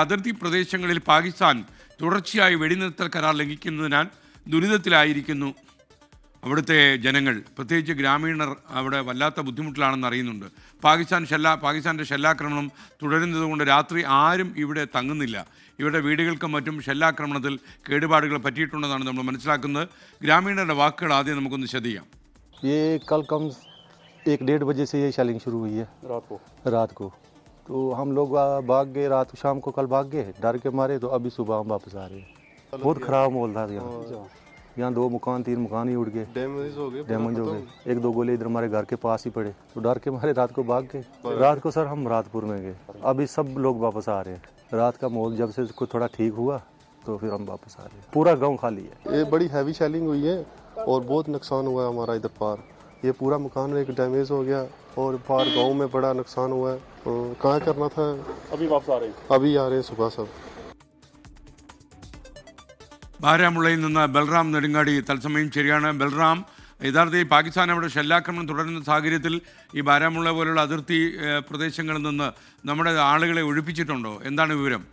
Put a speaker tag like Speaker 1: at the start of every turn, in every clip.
Speaker 1: അതിർത്തി പ്രദേശങ്ങളിൽ പാകിസ്ഥാൻ തുടർച്ചയായി വെടിനിർത്തൽ കരാർ ലംഘിക്കുന്നതിനാൽ ദുരിതത്തിലായിരിക്കുന്നു അവിടുത്തെ ജനങ്ങൾ പ്രത്യേകിച്ച് ഗ്രാമീണർ അവിടെ വല്ലാത്ത ബുദ്ധിമുട്ടിലാണെന്ന് അറിയുന്നുണ്ട് പാകിസ്ഥാൻ ഷെല്ല പാകിസ്ഥാൻ്റെ ഷെല്ലാക്രമണം തുടരുന്നതുകൊണ്ട് രാത്രി ആരും ഇവിടെ തങ്ങുന്നില്ല ഇവരുടെ വീടുകൾക്കും മറ്റും ഷെല്ലാക്രമണത്തിൽ കേടുപാടുകൾ പറ്റിയിട്ടുണ്ടെന്നാണ് നമ്മൾ മനസ്സിലാക്കുന്നത് ഗ്രാമീണരുടെ വാക്കുകൾ ആദ്യം നമുക്കൊന്ന് ശ്രദ്ധിക്കാം
Speaker 2: ये कल कम एक डेढ़ बजे से ये शेलिंग शुरू हुई है
Speaker 3: रात को
Speaker 2: रात को तो हम लोग भाग गए रात शाम को कल भाग गए। डर के मारे तो अभी सुबह हम वापस आ रहे हैं। बहुत ख़राब माहौल था यहाँ यहाँ दो मकान तीन मकान ही उड़ गए।
Speaker 3: डैमेज हो गए
Speaker 2: डैमेज हो गए। एक दो गोले इधर हमारे घर के पास ही पड़े। तो डर के मारे रात को भाग गए। रात को सर हम रातपुर में गए। अभी सब लोग वापस आ रहे हैं। रात का माहौल जब से कुछ थोड़ा ठीक हुआ तो फिर हम वापस आ रहे हैं। पूरा गाँव खाली है।
Speaker 3: ये बड़ी हैवी शेलिंग हुई है और बहुत नुकसान हुआ है हमारा इधर पार। ये पूरा मकान एक डैमेज हो गया और पार गांव में बड़ा नुकसान हुआ है तो कहाँ करना था
Speaker 4: अभी वापस आ रहे हैं
Speaker 3: अभी आ रहे हैं सुबह सब
Speaker 1: ബാരാമുള്ളയിൽ നിന്ന് ബൽറാം നെടുങ്ങാടി തത്സമയം ശരിയാണ് ബൽറാം യഥാർത്ഥത്തിൽ പാകിസ്ഥാൻ അവിടെ ഷെല്ലാക്രമണം തുടരുന്ന സാഹചര്യത്തിൽ ഈ ബാരാമുള്ള പോലുള്ള അതിർത്തി ഏഹ്, പ്രദേശങ്ങളിൽ നിന്ന് നമ്മുടെ ആളുകളെ ഒഴിപ്പിച്ചിട്ടുണ്ടോ എന്താണ് വിവരം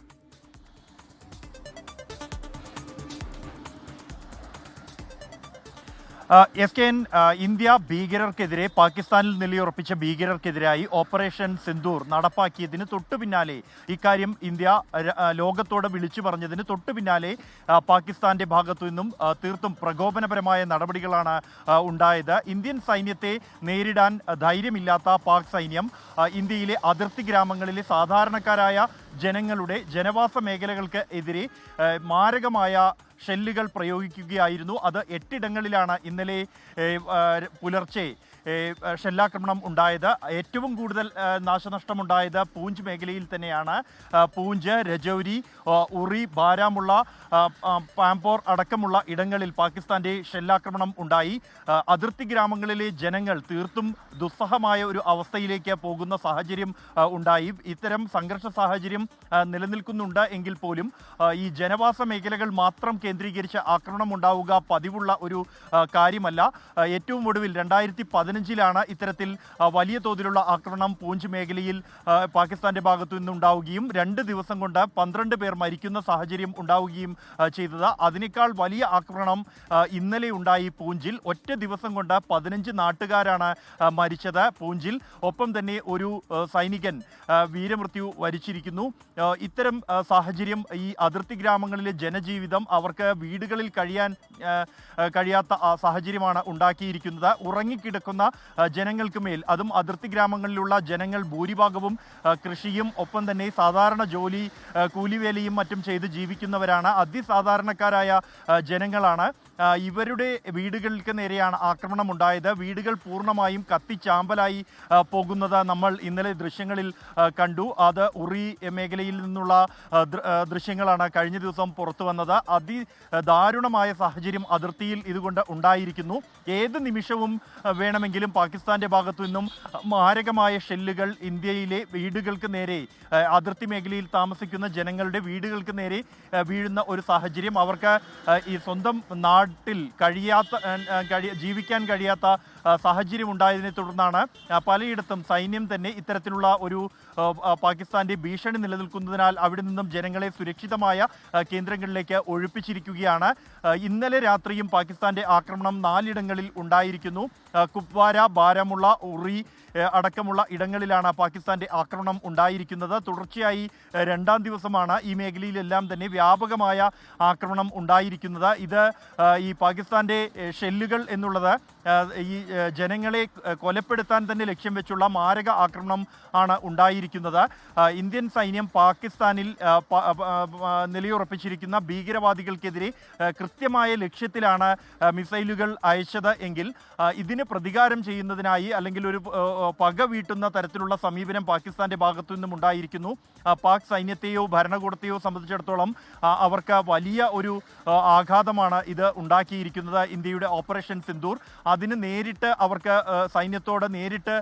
Speaker 4: എസ് കെ എൻ ഇന്ത്യ ഭീകരർക്കെതിരെ പാകിസ്ഥാനിൽ നിലയുറപ്പിച്ച ഭീകരർക്കെതിരായി ഓപ്പറേഷൻ സിന്ദൂർ നടപ്പാക്കിയതിന് തൊട്ടു പിന്നാലെ ഇക്കാര്യം ഇന്ത്യ ലോകത്തോട് വിളിച്ചു പറഞ്ഞതിന് തൊട്ടു പിന്നാലെ പാകിസ്ഥാന്റെ ഭാഗത്തു നിന്നും തീർത്തും പ്രകോപനപരമായ നടപടികളാണ് ഉണ്ടായത്. ഇന്ത്യൻ സൈന്യത്തെ നേരിടാൻ ധൈര്യമില്ലാത്ത പാക് സൈന്യം ഇന്ത്യയിലെ അതിർത്തി ഗ്രാമങ്ങളിലെ സാധാരണക്കാരായ ജനങ്ങളുടെ ജനവാസ മേഖലകൾക്ക് എതിരെ മാരകമായ ഷെല്ലുകൾ പ്രയോഗിക്കുകയായിരുന്നു. അത് എട്ടിടങ്ങളിലാണ് ഇന്നലെ പുലർച്ചെ ഷെല്ലാക്രമണം ഉണ്ടായത്. ഏറ്റവും കൂടുതൽ നാശനഷ്ടമുണ്ടായത് പൂഞ്ച് മേഖലയിൽ തന്നെയാണ്. പൂഞ്ച് രജൌരി ഉറി ബാരാമുള്ള ആ, അടക്കമുള്ള ഇടങ്ങളിൽ പാകിസ്ഥാന്റെ ഷെല്ലാക്രമണം ഉണ്ടായി. അതിർത്തി ഗ്രാമങ്ങളിലെ ജനങ്ങൾ തീർത്തും ദുസ്സഹമായ ഒരു അവസ്ഥയിലേക്ക് പോകുന്ന സാഹചര്യം ഉണ്ടായി. ഇത്തരം സംഘർഷ സാഹചര്യം ആ, നിലനിൽക്കുന്നുണ്ട് എങ്കിൽ പോലും ഈ ജനവാസ മേഖലകൾ മാത്രം കേന്ദ്രീകരിച്ച് ആക്രമണം ഉണ്ടാവുക പതിവുള്ള ഒരു കാര്യമല്ല. ഏറ്റവും ഒടുവിൽ രണ്ടായിരത്തി പതിനഞ്ചിലാണ് ഇത്തരത്തിൽ വലിയ തോതിലുള്ള ആക്രമണം പൂഞ്ച് മേഖലയിൽ പാകിസ്ഥാന്റെ ഭാഗത്തു നിന്നുണ്ടാവുകയും രണ്ട് ദിവസം കൊണ്ട് പന്ത്രണ്ട് പേർ മരിക്കുന്ന സാഹചര്യം ഉണ്ടാവുകയും ചെയ്തത്. അതിനേക്കാൾ വലിയ ആക്രമണം ഇന്നലെ ഉണ്ടായി പൂഞ്ചിൽ. ഒറ്റ ദിവസം കൊണ്ട് പതിനഞ്ച് നാട്ടുകാരാണ് മരിച്ചത് പൂഞ്ചിൽ. ഒപ്പം തന്നെ ഒരു സൈനികൻ വീരമൃത്യു വരിച്ചിരിക്കുന്നു. ഇത്തരം സാഹചര്യം ഈ അതിർത്തി ഗ്രാമങ്ങളിലെ ജനജീവിതം അവർക്ക് വീടുകളിൽ കഴിയാൻ കഴിയാത്ത സാഹചര്യമാണ് ഉണ്ടാക്കിയിരിക്കുന്നത്. ഉറങ്ങിക്കിടക്കുന്ന ജനങ്ങൾക്ക് മേൽ അതും അതിർത്തി ഗ്രാമങ്ങളിലുള്ള ജനങ്ങൾ ഭൂരിഭാഗവും കൃഷിയും ഒപ്പം തന്നെ സാധാരണ ജോലി കൂലിവേലയും മറ്റും ചെയ്ത് ജീവിക്കുന്നവരാണ്. അതിസാധാരണക്കാരായ ജനങ്ങളാണ്. ഇവരുടെ വീടുകൾക്ക് നേരെയാണ് ആക്രമണം ഉണ്ടായത് വീടുകൾ പൂർണമായും കത്തിച്ചാമ്പലായി പോകുന്നത് നമ്മൾ ഇന്നലെ ദൃശ്യങ്ങളിൽ കണ്ടു. അത് ഉറി മേഖലയിൽ നിന്നുള്ള ദൃശ്യങ്ങളാണ് കഴിഞ്ഞ ദിവസം പുറത്തു വന്നത്. അതി ദാരുണമായ സാഹചര്യം അതിർത്തിയിൽ ഇതുകൊണ്ട് ഉണ്ടായിരിക്കുന്നു. ഏത് നിമിഷവും വേണമെങ്കിലും പാകിസ്ഥാന്റെ ഭാഗത്തു നിന്നും മാരകമായ ഷെല്ലുകൾ ഇന്ത്യയിലെ വീടുകൾക്ക് നേരെ അതിർത്തി മേഖലയിൽ താമസിക്കുന്ന ജനങ്ങളുടെ വീടുകൾക്ക് നേരെ വീഴുന്ന ഒരു സാഹചര്യം. അവർക്ക് ഈ സ്വന്തം നാട്ടിൽ കഴിയാത്ത ആ, ആ, കഴി- ജീവിക്കാൻ കഴിയാത്ത സാഹചര്യം ഉണ്ടായതിനെ തുടർന്നാണ് പലയിടത്തും സൈന്യം തന്നെ ഇത്തരത്തിലുള്ള ഒരു പാകിസ്ഥാന്റെ ഭീഷണി നിലനിൽക്കുന്നതിനാൽ അവിടെ നിന്നും ജനങ്ങളെ സുരക്ഷിതമായ കേന്ദ്രങ്ങളിലേക്ക് ഒഴിപ്പിച്ചിരിക്കുകയാണ്. ഇന്നലെ രാത്രിയും പാകിസ്ഥാന്റെ ആക്രമണം നാലിടങ്ങളിൽ ഉണ്ടായിരിക്കുന്നു. കുപ്വാര ബാരമുള്ള ഉറി അടക്കമുള്ള ഇടങ്ങളിലാണ് പാകിസ്ഥാന്റെ ആക്രമണം ഉണ്ടായിരിക്കുന്നത്. തുടർച്ചയായി രണ്ടാം ദിവസമാണ് ഈ മേഖലയിലെല്ലാം തന്നെ വ്യാപകമായ ആക്രമണം ഉണ്ടായിരിക്കുന്നത്. ഇത് ഈ പാകിസ്ഥാന്റെ ഷെല്ലുകൾ എന്നുള്ളത് ഈ ജനങ്ങളെ കൊലപ്പെടുത്താൻ തന്നെ ലക്ഷ്യം വെച്ചുള്ള മാരക ആക്രമണം ആണ് ഉണ്ടായിരിക്കുന്നത്. ഇന്ത്യൻ സൈന്യം പാകിസ്ഥാനിൽ നിലയുറപ്പിച്ചിരിക്കുന്ന ഭീകരവാദികൾക്കെതിരെ കൃത്യമായ ലക്ഷ്യത്തിലാണ് മിസൈലുകൾ അയച്ചത് എങ്കിൽ ഇതിന് പ്രതികാരം ചെയ്യുന്നതിനായി അല്ലെങ്കിൽ ഒരു പക വീട്ടുന്ന തരത്തിലുള്ള സമീപനം പാകിസ്ഥാന്റെ ഭാഗത്തു നിന്നും ഉണ്ടായിരിക്കുന്നു. പാക് സൈന്യത്തെയോ ഭരണകൂടത്തെയോ സംബന്ധിച്ചിടത്തോളം അവർക്ക് വലിയ ഒരു ആഘാതമാണ് ഇത് ഉണ്ടാക്കിയിരിക്കുന്നത്. ഇന്ത്യയുടെ ഓപ്പറേഷൻ സിന്ദൂർ അതിന് നേരിട്ട് അവർക്ക് സൈന്യത്തോട് നേരിട്ട്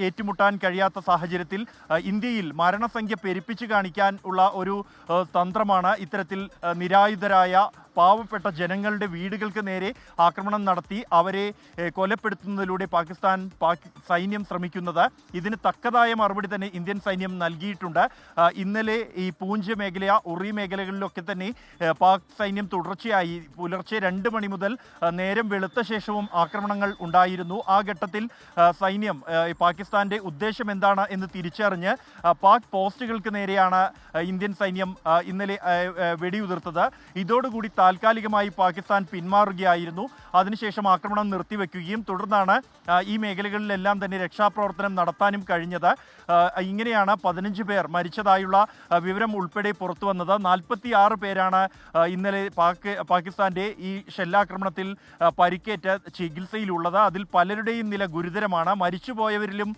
Speaker 4: ഏറ്റുമുട്ടാൻ കഴിയാത്ത സാഹചര്യത്തിൽ ഇന്ത്യയിൽ മരണസംഖ്യ പെരുപ്പിച്ച് കാണിക്കാൻ ഉള്ള ഒരു തന്ത്രമാണ് ഇത്തരത്തിൽ നിരായുധരായ പാവപ്പെട്ട ജനങ്ങളുടെ വീടുകൾക്ക് നേരെ ആക്രമണം നടത്തി അവരെ കൊലപ്പെടുത്തുന്നതിലൂടെ പാകിസ്ഥാൻ സൈന്യം ശ്രമിക്കുന്നത്. ഇതിന് തക്കതായ മറുപടി തന്നെ ഇന്ത്യൻ സൈന്യം നൽകിയിട്ടുണ്ട്. ഇന്നലെ ഈ പൂഞ്ച് മേഖല ഉറി മേഖലകളിലൊക്കെ തന്നെ പാക് സൈന്യം തുടർച്ചയായി പുലർച്ചെ രണ്ട് മണി മുതൽ നേരം വെളുത്ത ശേഷവും ആക്രമണങ്ങൾ ഉണ്ടായിരുന്നു. ആ ഘട്ടത്തിൽ സൈന്യം പാകിസ്ഥാന്റെ ഉദ്ദേശം എന്താണ് എന്ന് തിരിച്ചറിഞ്ഞ് പാക് പോസ്റ്റുകൾക്ക് നേരെയാണ് ഇന്ത്യൻ സൈന്യം ഇന്നലെ വെടിയുതിർത്തത്. ഇതോടുകൂടി താൽക്കാലികമായി പാകിസ്ഥാൻ പിന്മാറുകയായിരുന്നു. അതിനുശേഷം ആക്രമണം നിർത്തിവെക്കുകയും തുടർന്നാണ് ഈ മേഖലകളിലെല്ലാം തന്നെ രക്ഷാപ്രവർത്തനം നടത്താനും കഴിഞ്ഞത്. ഇങ്ങനെയാണ് പതിനഞ്ച് പേർ മരിച്ചതായുള്ള വിവരം ഉൾപ്പെടെ പുറത്തു വന്നത്. നാൽപ്പത്തി ആറ് പേരാണ് ഇന്നലെ പാക് പാകിസ്ഥാന്റെ ഈ ഷെല്ലാക്രമണത്തിൽ പരിക്കേറ്റ ചികിത്സയിലുള്ളത്. അതിൽ പലരുടെയും നില ഗുരുതരമാണ്. മരിച്ചുപോയവരിലും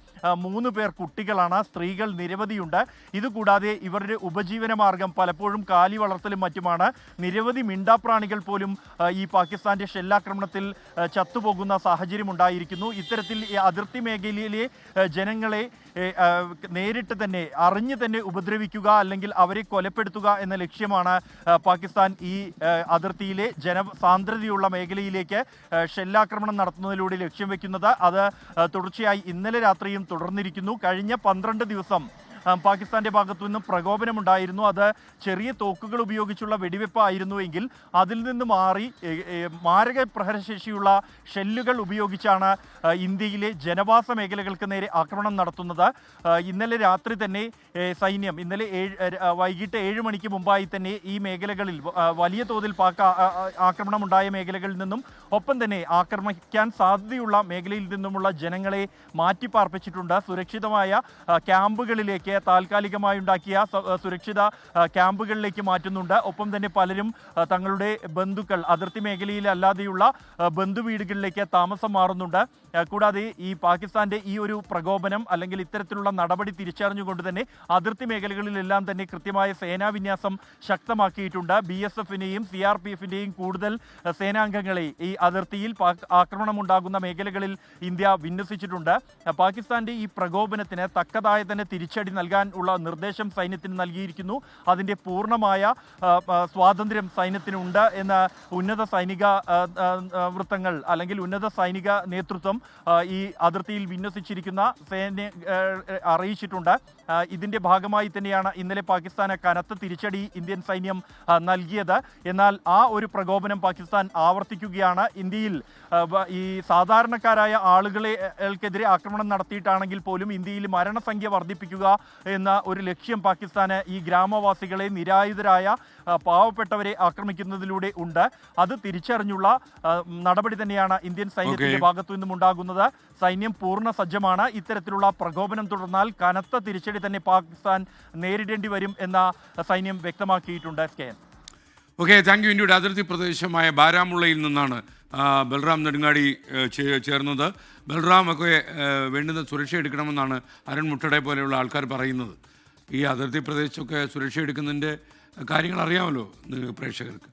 Speaker 4: മൂന്ന് പേർ കുട്ടികളാണ്. സ്ത്രീകൾ നിരവധിയുണ്ട്. ഇതുകൂടാതെ ഇവരുടെ ഉപജീവന മാർഗം പലപ്പോഴും കാലി വളർത്തലും മറ്റുമാണ്. നിരവധി മിണ്ടാപ്രാണികൾ പോലും ഈ പാകിസ്ഥാന്റെ ഷെല്ലാക്രമണത്തിൽ ചത്തുപോകുന്ന സാഹചര്യം ഉണ്ടായിരിക്കുന്നു ഇത്തരത്തിൽ ഈ അതിർത്തി മേഖലയിലെ ജനങ്ങളെ നേരിട്ട് തന്നെ അറിഞ്ഞു തന്നെ ഉപദ്രവിക്കുക അല്ലെങ്കിൽ അവരെ കൊലപ്പെടുത്തുക എന്ന ലക്ഷ്യമാണ് പാകിസ്ഥാൻ ഈ അതിർത്തിയിലെ ജനസാന്ദ്രതയുള്ള മേഖലയിലേക്ക് ഷെല്ലാക്രമണം നടത്തുന്നതിലൂടെ ലക്ഷ്യം വെക്കുന്നത്. അത് തുടർച്ചയായി ഇന്നലെ രാത്രിയും തുടർന്നിരിക്കുന്നു. കഴിഞ്ഞ പന്ത്രണ്ട് ദിവസം പാകിസ്ഥാന്റെ ഭാഗത്തു നിന്നും പ്രകോപനമുണ്ടായിരുന്നു. അത് ചെറിയ തോക്കുകൾ ഉപയോഗിച്ചുള്ള വെടിവെപ്പായിരുന്നുവെങ്കിൽ അതിൽ നിന്ന് മാറി മാരക പ്രഹരശേഷിയുള്ള ഷെല്ലുകൾ ഉപയോഗിച്ചാണ് ഇന്ത്യയിലെ ജനവാസ മേഖലകൾക്ക് നേരെ ആക്രമണം നടത്തുന്നത്. ഇന്നലെ രാത്രി തന്നെ സൈന്യം ഇന്നലെ വൈകിട്ട് ഏഴ് മണിക്ക് മുമ്പായി തന്നെ ഈ മേഖലകളിൽ വലിയ തോതിൽ പാക് ആക്രമണം ഉണ്ടായ മേഖലകളിൽ നിന്നും ഒപ്പം തന്നെ ആക്രമിക്കാൻ സാധ്യതയുള്ള മേഖലയിൽ നിന്നുമുള്ള ജനങ്ങളെ മാറ്റിപ്പാർപ്പിച്ചിട്ടുണ്ട്. സുരക്ഷിതമായ ആ, ക്യാമ്പുകളിലേക്ക് താൽക്കാലികമായി ഉണ്ടാക്കിയ സുരക്ഷിത ക്യാമ്പുകളിലേക്ക് മാറ്റുന്നുണ്ട്. ഒപ്പം തന്നെ പലരും തങ്ങളുടെ ബന്ധുക്കൾ അതിർത്തി മേഖലയിലല്ലാതെയുള്ള ബന്ധു വീടുകളിലേക്ക് താമസം മാറുന്നുണ്ട്. കൂടാതെ ഈ പാകിസ്ഥാന്റെ ഈ ഒരു പ്രകോപനം അല്ലെങ്കിൽ ഇത്തരത്തിലുള്ള നടപടി തിരിച്ചറിഞ്ഞുകൊണ്ട് തന്നെ അതിർത്തി മേഖലകളിലെല്ലാം തന്നെ കൃത്യമായ സേനാവിന്യാസം ശക്തമാക്കിയിട്ടുണ്ട്. ബി എസ് എഫിന്റെയും സി ആർ പി എഫിന്റെയും കൂടുതൽ സേനാംഗങ്ങളെ ഈ അതിർത്തിയിൽ ആക്രമണമുണ്ടാകുന്ന മേഖലകളിൽ ഇന്ത്യ വിന്യസിച്ചിട്ടുണ്ട്. പാകിസ്ഥാന്റെ ഈ പ്രകോപനത്തിന് തക്കതായ തന്നെ തിരിച്ചടി നൽകാൻ ഉള്ള നിർദ്ദേശം സൈന്യത്തിന് നൽകിയിരിക്കുന്നു. അതിന്റെ പൂർണമായ സ്വാതന്ത്ര്യം സൈന്യത്തിനുണ്ട് എന്ന ഉന്നത സൈനിക വൃത്തങ്ങൾ അല്ലെങ്കിൽ ഉന്നത സൈനിക നേതൃത്വം ഈ അതിർത്തിയിൽ വിന്യസിച്ചിരിക്കുന്ന സേന അറിയിച്ചിട്ടുണ്ട്. ഇതിന്റെ ഭാഗമായി തന്നെയാണ് ഇന്നലെ പാകിസ്ഥാന് കനത്ത തിരിച്ചടി ഇന്ത്യൻ സൈന്യം നൽകിയത്. എന്നാൽ ആ ഒരു പ്രകോപനം പാകിസ്ഥാൻ ആവർത്തിക്കുകയാണ്. ഇന്ത്യയിൽ ഈ സാധാരണക്കാരായ ആളുകളെ ൾക്കെതിരെ ആക്രമണം നടത്തിയിട്ടാണെങ്കിൽ പോലും ഇന്ത്യയിൽ മരണസംഖ്യ വർദ്ധിപ്പിക്കുക എന്ന ഒരു ലക്ഷ്യം പാകിസ്ഥാന് ഈ ഗ്രാമവാസികളെ നിരായുധരായ പാവപ്പെട്ടവരെ ആക്രമിക്കുന്നതിലൂടെ ഉണ്ട്. അത് തിരിച്ചറിഞ്ഞുള്ള നടപടി തന്നെയാണ് ഇന്ത്യൻ സൈന്യത്തിന്റെ ഭാഗത്തു നിന്നും ഉണ്ടാകുന്നത്. സൈന്യം പൂർണ സജ്ജമാണ്. ഇത്തരത്തിലുള്ള പ്രകോപനം തുടർന്നാൽ കനത്ത തിരിച്ചടി തന്നെ പാകിസ്ഥാൻ നേരിടേണ്ടി വരും എന്ന സൈന്യം വ്യക്തമാക്കിയിട്ടുണ്ട്. S K N.
Speaker 1: Okay thank you ഇന്ത്യയുടെ അതിർത്തി പ്രദേശമായ ബാരാമുള്ളയിൽ നിന്നാണ് ബൽറാം നെടുങ്ങാടി ചേർന്നത്. ബൽറാം ഒക്കെ വേണ്ടുന്ന സുരക്ഷ എടുക്കണമെന്നാണ് അരുൺ മുട്ടടെ പോലെയുള്ള ആൾക്കാർ പറയുന്നത്. ഈ അതിർത്തി പ്രദേശത്തൊക്കെ സുരക്ഷ എടുക്കുന്നതിന്റെ കാര്യങ്ങൾ അറിയാമല്ലോ പ്രേക്ഷകർക്ക്.